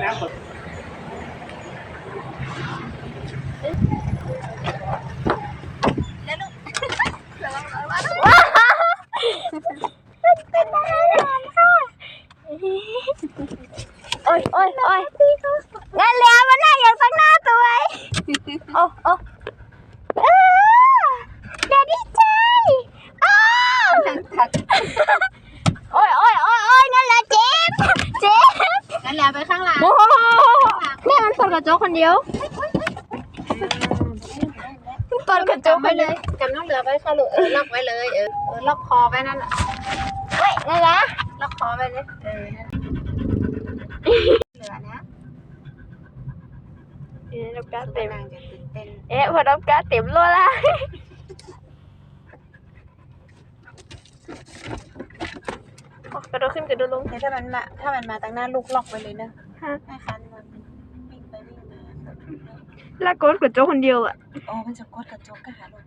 โอ้ยโอ้ยโอ้ยงั้นแล้วมันน่าอย่างสักหน้าตัวไอ้โอ้โอ้เออเดี๋ยวดีใจอ้าวโอ้ยโอ้ยโอ้ยโอ้ยงั้นแหละเจ็บเจ็บ งั้นแล้วไปข้างหลัง โอ้โหแม่มันเปิดกระจกคนเดียวเปิดกระจกจำไปไว้เลเลยยจำน้องเหลือไว้ค่ะลูกเออล็อกไว้เลยเออเออล็อกคอไว้นั่นแหละเฮ้ยนั่นแหละล็อกคอไว้เลยเออนั่นเหลือนะเอ๊ะน้ำกาสุเต็มนางจะตื่นเต้นเอ๊ะพอน้ำกาเต็มโลละโอ้กระโดดขึ้นกระโดดลงเดี๋ยวถ้ามันมาถ้ามันมาตั้งหน้าลูกล็อกไว้เลยเนอะ ฮะให้คันมันวิ่งไปวิ่งมาแล้วกดกระจกคนเดียวอะอ๋อมันจะกดกระจกก็หาลูก